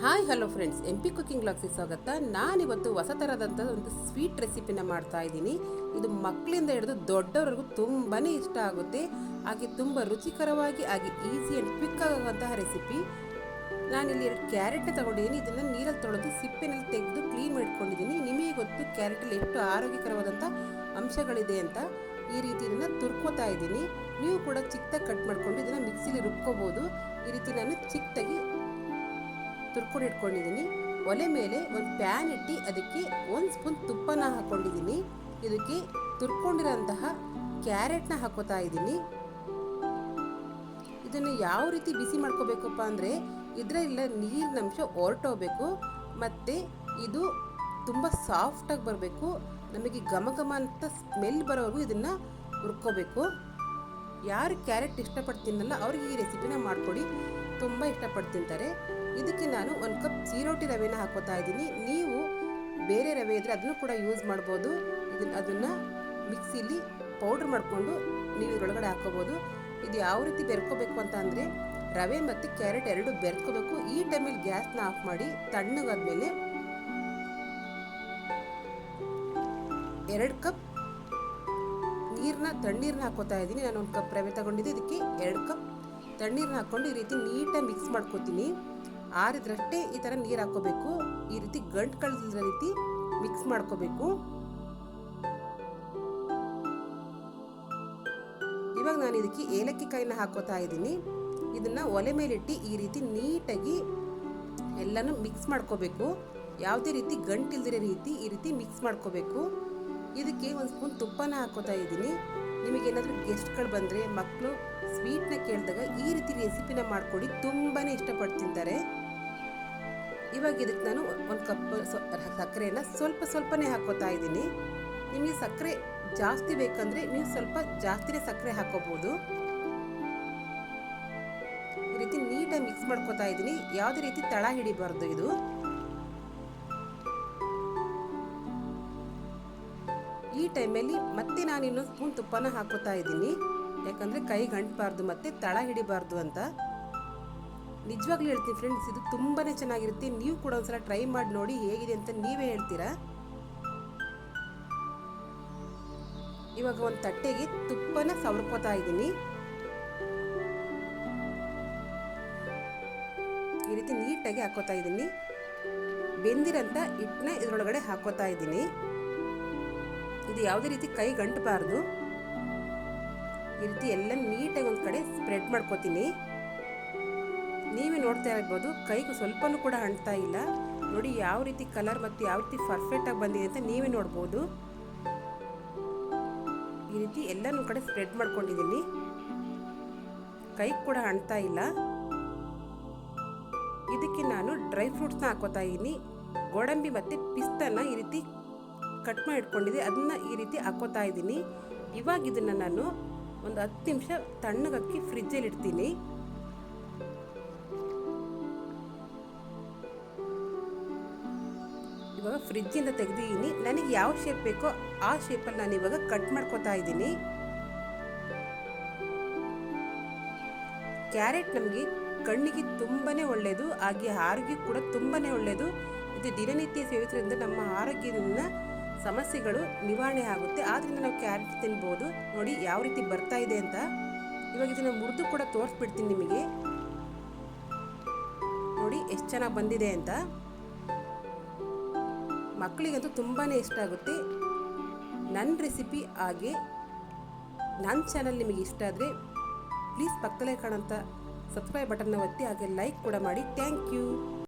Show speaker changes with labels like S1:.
S1: Hi hello friends M P cooking ಬ್ಲಾಗ್ಸಿಗೆ ಸ್ವಾಗತ. ನಾನಿವತ್ತು ಹೊಸ ಥರದಂಥ ಒಂದು ಸ್ವೀಟ್ ರೆಸಿಪಿನ ಮಾಡ್ತಾ ಇದ್ದೀನಿ. ಇದು ಮಕ್ಕಳಿಂದ ಹಿಡಿದು ದೊಡ್ಡವರೆಗೂ ತುಂಬಾ ಇಷ್ಟ ಆಗುತ್ತೆ. ಹಾಗೆ ತುಂಬ ರುಚಿಕರವಾಗಿ, ಹಾಗೆ ಈಸಿ ಆ್ಯಂಡ್ ಕ್ವಿಕ್ ಆಗುವಂತಹ ರೆಸಿಪಿ ನಾನಿಲ್ಲಿ ಎರಡು ಕ್ಯಾರೆಟ್ ತಗೊಂಡಿದ್ದೀನಿ. ಇದನ್ನು ನೀರಲ್ಲಿ ತೊಳೆದು ಸಿಪ್ಪೆನಲ್ಲಿ ತೆಗೆದು ಕ್ಲೀನ್ ಮಾಡಿಕೊಂಡಿದ್ದೀನಿ. ನಿಮಗೆ ಗೊತ್ತು ಕ್ಯಾರೆಟಲ್ಲಿ ಎಷ್ಟು ಆರೋಗ್ಯಕರವಾದಂಥ ಅಂಶಗಳಿದೆ ಅಂತ. ಈ ರೀತಿ ಇದನ್ನು ತುರ್ಕೋತಾ ಇದ್ದೀನಿ. ನೀವು ಕೂಡ ಚಿಕ್ಕದಾಗಿ ಕಟ್ ಮಾಡಿಕೊಂಡು ಇದನ್ನು ಮಿಕ್ಸಿಲಿ ರುಬ್ಕೋಬೋದು. ಈ ರೀತಿ ನಾನು ಚಿಕ್ಕದಾಗಿ ತುರ್ಕೊಂಡು ಇಟ್ಕೊಂಡಿದ್ದೀನಿ ಒಲೆ ಮೇಲೆ ಒಂದು ಪ್ಯಾನ್ ಇಟ್ಟು ಅದಕ್ಕೆ ಒಂದು ಸ್ಪೂನ್ ತುಪ್ಪನ ಹಾಕ್ಕೊಂಡಿದ್ದೀನಿ. ಇದಕ್ಕೆ ತುರ್ಕೊಂಡಿರೋಂತಹ ಕ್ಯಾರೆಟ್ನ ಹಾಕೋತಾ ಇದ್ದೀನಿ. ಇದನ್ನು ಯಾವ ರೀತಿ ಬಿಸಿ ಮಾಡ್ಕೋಬೇಕಪ್ಪ ಅಂದರೆ ಇದರಲ್ಲ ನೀರಿನ ಅಂಶ ಹೊರಟೋಗ್ಬೇಕು. ಮತ್ತು ಇದು ತುಂಬ ಸಾಫ್ಟಾಗಿ ಬರಬೇಕು. ನಮಗೆ ಘಮ ಘಮ ಅಂತ ಸ್ಮೆಲ್ ಬರೋವರೆಗೂ ಇದನ್ನು ಹುರ್ಕೋಬೇಕು. ಯಾರು ಕ್ಯಾರೆಟ್ ಇಷ್ಟಪಡ್ತೀನಲ್ಲ ಅವ್ರಿಗೆ ಈ ರೆಸಿಪಿನ ಮಾಡಿಕೊಡಿ. ತುಂಬ ಇಷ್ಟಪಟ್ಟು ತಿಂತಾರೆ ಇದಕ್ಕೆ ನಾನು ಒಂದು ಕಪ್ ಸೀರೋಟಿ ರವೆನ ಹಾಕೋತಾ ಇದ್ದೀನಿ. ನೀವು ಬೇರೆ ರವೆ ಇದ್ದರೆ ಅದನ್ನು ಕೂಡ ಯೂಸ್ ಮಾಡ್ಬೋದು. ಇದನ್ನು ಅದನ್ನು ಮಿಕ್ಸಿಲಿ ಪೌಡ್ರ್ ಮಾಡಿಕೊಂಡು ನೀವು ಇದರೊಳಗಡೆ ಹಾಕೋಬೋದು. ಇದು ಯಾವ ರೀತಿ ಬೆರ್ಕೋಬೇಕು ಅಂತ ಅಂದರೆ ರವೆ ಮತ್ತು ಕ್ಯಾರೆಟ್ ಎರಡು ಬೆರ್ಕೋಬೇಕು. ಈ ಟೈಮಲ್ಲಿ ಗ್ಯಾಸ್ನ ಆಫ್ ಮಾಡಿ ತಣ್ಣಗಾದ್ಮೇಲೆ ಎರಡು ಕಪ್ ನೀರನ್ನ ತಣ್ಣೀರನ್ನ ಹಾಕೋತಾ ಇದ್ದೀನಿ. ನಾನು ಒಂದು ಕಪ್ ರವೆ ತಗೊಂಡಿದ್ದು. ಇದಕ್ಕೆ ಎರಡು ಕಪ್ ತಣ್ಣೀರನ್ನ ಹಾಕ್ಕೊಂಡು ಈ ರೀತಿ ನೀಟಾಗಿ ಮಿಕ್ಸ್ ಮಾಡ್ಕೋತೀನಿ. ಆರಿದ್ರಷ್ಟೇ ಈ ಥರ ನೀರು ಹಾಕೋಬೇಕು. ಈ ರೀತಿ ಗಂಟು ಕಳೆದಿರೋ ರೀತಿ ಮಿಕ್ಸ್ ಮಾಡ್ಕೋಬೇಕು. ಇವಾಗ ನಾನು ಇದಕ್ಕೆ ಏಲಕ್ಕಿ ಕಾಯಿನ ಹಾಕೋತಾ ಇದ್ದೀನಿ. ಇದನ್ನ ಒಲೆ ಮೇಲಿಟ್ಟು ಈ ರೀತಿ ನೀಟಾಗಿ ಎಲ್ಲನೂ ಮಿಕ್ಸ್ ಮಾಡ್ಕೋಬೇಕು. ಯಾವುದೇ ರೀತಿ ಗಂಟಿಲ್ದಿರೋ ರೀತಿ ಈ ರೀತಿ ಮಿಕ್ಸ್ ಮಾಡ್ಕೋಬೇಕು. ಇದಕ್ಕೆ ಒಂದು ಸ್ಪೂನ್ ತುಪ್ಪನ ಹಾಕೋತಾ ಇದ್ದೀನಿ. ನಿಮಗೇನಾದರೂ ಗೆಸ್ಟ್ಗಳು ಬಂದರೆ ಮಕ್ಕಳು ಸ್ವೀಟ್ನ ಕೇಳಿದಾಗ ಈ ರೀತಿ ರೆಸಿಪಿನ ಮಾಡಿಕೊಡಿ. ತುಂಬಾ ಇಷ್ಟಪಟ್ಟು ತಿಂತಾರೆ. ಇವಾಗ ಇದಕ್ಕೆ ನಾನು ಒಂದು ಕಪ್ ಸಕ್ಕರೆಯನ್ನು ಸ್ವಲ್ಪ ಸ್ವಲ್ಪನೇ ಹಾಕೋತಾ ಇದ್ದೀನಿ. ನಿಮಗೆ ಸಕ್ಕರೆ ಜಾಸ್ತಿ ಬೇಕಂದರೆ ನೀವು ಸ್ವಲ್ಪ ಜಾಸ್ತಿನೇ ಸಕ್ಕರೆ ಹಾಕೋಬೋದು. ಈ ರೀತಿ ನೀಟಾಗಿ ಮಿಕ್ಸ್ ಮಾಡ್ಕೋತಾ ಇದ್ದೀನಿ. ಯಾವುದೇ ರೀತಿ ತಳ ಹಿಡಿಬಾರ್ದು ಇದು. ಈ ಟೈಮಲ್ಲಿ ಮತ್ತೆ ನಾನು ಇನ್ನೊಂದು ಸ್ಪೂನ್ ತುಪ್ಪನ ಹಾಕೋತಾ ಇದ್ದೀನಿ. ಯಾಕಂದರೆ ಕೈ ಗಂಟಬಾರ್ದು ಮತ್ತು ತಳ ಹಿಡಿಬಾರ್ದು ಅಂತ. ನಿಜವಾಗ್ಲೂ ಹೇಳ್ತೀನಿ ಫ್ರೆಂಡ್ಸ್ ಇದು ತುಂಬಾ ಚೆನ್ನಾಗಿರುತ್ತೆ. ನೀವು ಕೂಡ ಒಂದ್ಸಲ ಟ್ರೈ ಮಾಡಿ ನೋಡಿ ಹೇಗಿದೆ ಅಂತ ನೀವೇ ಹೇಳ್ತೀರಾ? ಇವಾಗ ಒಂದು ತಟ್ಟೆಗೆ ತುಪ್ಪನ ಸವರ್ಕೋತಾ ಇದ್ದೀನಿ. ಈ ರೀತಿ ನೀಟಾಗಿ ಹಾಕೋತಾ ಇದ್ದೀನಿ. ಬೆಂದಿರಂತ ಹಿಟ್ಟನ್ನ ಇದರೊಳಗಡೆ ಹಾಕೋತಾ ಇದ್ದೀನಿ. ಇದು ಯಾವುದೇ ರೀತಿ ಕೈ ಗಂಟಬಾರ್ದು. ಈ ರೀತಿ ಎಲ್ಲ ನೀಟಾಗಿ ಒಂದು ಕಡೆ ಸ್ಪ್ರೆಡ್ ಮಾಡ್ಕೋತೀನಿ. ನೀವೇ ನೋಡ್ತಾ ಇರ್ಬೋದು, ಕೈಗೆ ಸ್ವಲ್ಪನೂ ಕೂಡ ಅಂಟ್ತಾ ಇಲ್ಲ. ನೋಡಿ ಯಾವ ರೀತಿ ಕಲರ್ ಮತ್ತು ಯಾವ ರೀತಿ ಪರ್ಫೆಕ್ಟಾಗಿ ಬಂದಿದೆ ಅಂತ ನೀವೇ ನೋಡ್ಬೋದು. ಈ ರೀತಿ ಎಲ್ಲನೂ ಕಡೆ ಸ್ಪ್ರೆಡ್ ಮಾಡ್ಕೊಂಡಿದ್ದೀನಿ. ಕೈಗೆ ಕೂಡ ಅಂಟ್ತಾ ಇಲ್ಲ. ಇದಕ್ಕೆ ನಾನು ಡ್ರೈ ಫ್ರೂಟ್ಸ್ನ ಹಾಕೋತಾ ಇದ್ದೀನಿ ಗೋಡಂಬಿ ಮತ್ತು ಪಿಸ್ತನ ಈ ರೀತಿ ಕಟ್ ಮಾಡಿ ಇಟ್ಕೊಂಡಿದ್ದೆ ಅದನ್ನ ಈ ರೀತಿ ಹಾಕೋತಾ ಇದ್ದೀನಿ. ಇವಾಗ ಇದನ್ನು ನಾನು ಒಂದು ಹತ್ತು ನಿಮಿಷ ತಣ್ಣಗಕ್ಕಿ ಫ್ರಿಜ್ಜಲ್ಲಿ ಇಡ್ತೀನಿ. ಇವಾಗ ಫ್ರಿಜ್ಜಿಂದ ತೆಗೆದಿದ್ದೀನಿ. ನನಗೆ ಯಾವ ಶೇಪ್ ಬೇಕೋ ಆ ಶೇಪಲ್ಲಿ ನಾನು ಇವಾಗ ಕಟ್ ಮಾಡ್ಕೋತಾ ಇದ್ದೀನಿ. ಕ್ಯಾರೆಟ್ ನಮಗೆ ಕಣ್ಣಿಗೆ ತುಂಬಾ ಒಳ್ಳೆಯದು ಹಾಗೆ ಆರೋಗ್ಯ ಕೂಡ ತುಂಬಾ ಒಳ್ಳೆಯದು ಇದು ದಿನನಿತ್ಯ ಸೇವಿಸೋದ್ರಿಂದ ನಮ್ಮ ಆರೋಗ್ಯದಿಂದ ಸಮಸ್ಯೆಗಳು ನಿವಾರಣೆ ಆಗುತ್ತೆ. ಆದ್ದರಿಂದ ನಾವು ಕ್ಯಾರೆಟ್ ತಿನ್ಬೋದು. ನೋಡಿ ಯಾವ ರೀತಿ ಬರ್ತಾ ಇದೆ ಅಂತ. ಇವಾಗ ಇದನ್ನು ಮುರಿದು ಕೂಡ ತೋರಿಸ್ಬಿಡ್ತೀನಿ ನಿಮಗೆ. ನೋಡಿ ಎಷ್ಟು ಚೆನ್ನಾಗಿ ಬಂದಿದೆ ಅಂತ. ಮಕ್ಕಳಿಗಂತೂ ತುಂಬಾ ಇಷ್ಟ ಆಗುತ್ತೆ. ನನ್ನ ರೆಸಿಪಿ ಹಾಗೆ ನನ್ನ ಚಾನಲ್ ನಿಮಗೆ ಇಷ್ಟ ಆದರೆ ಪ್ಲೀಸ್ ಪಕ್ಕದಲ್ಲೇ ಕಾಣೋಂಥ ಸಬ್ಸ್ಕ್ರೈಬ್ ಬಟನ್ನ ಒತ್ತಿ ಹಾಗೆ ಲೈಕ್ ಕೂಡ ಮಾಡಿ. Thank you.